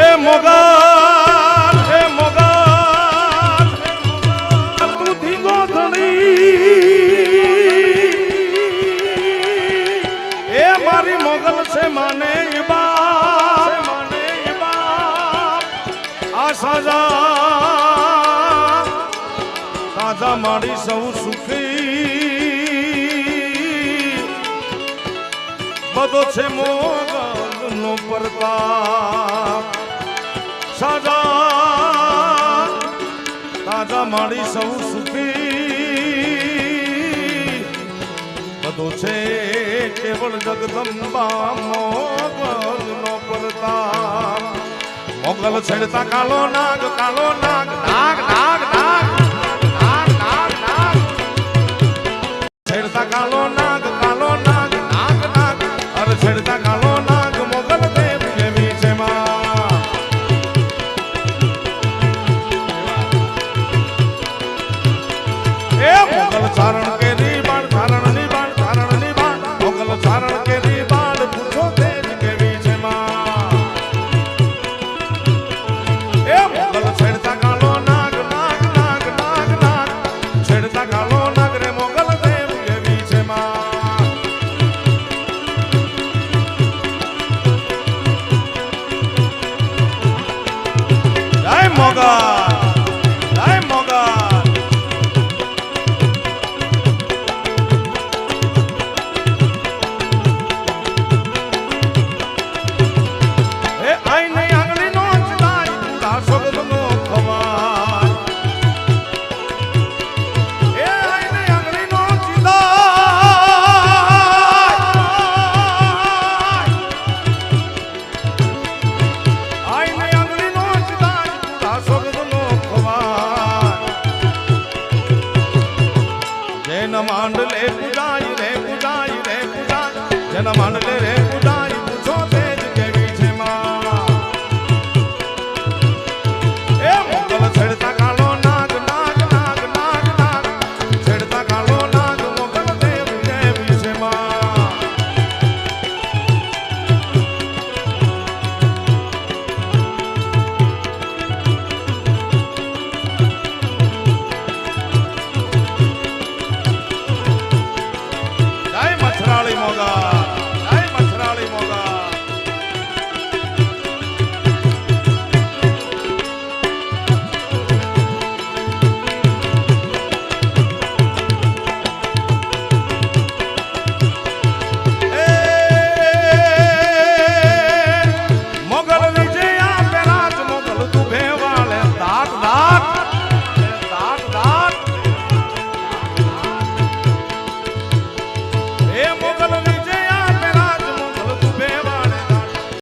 એ મોગલ એ મોગલ તું ધીંગો ધણી એ મારી મોગલ છે માને બા માને બા આ સાજા તાજા મારી સૌ સુખી બધો છે મોગલ નો પ્રતાપ તાજા મારી સૌ સુખી. બધો છે કેવળ જગદંબા મોગલ નો પરતા મોગલ છેડતા કાલો નાગ કાલો નાગ નાગ નાગ નાગ નાગ નાગ નાગ. છેડતા કાલો નાગ એ મોગલ ચારણ જેન માંડલે પૂજાઈ રે પૂજાઈ રે પૂજાઈ જેન માંડલે રે પૂજાઈ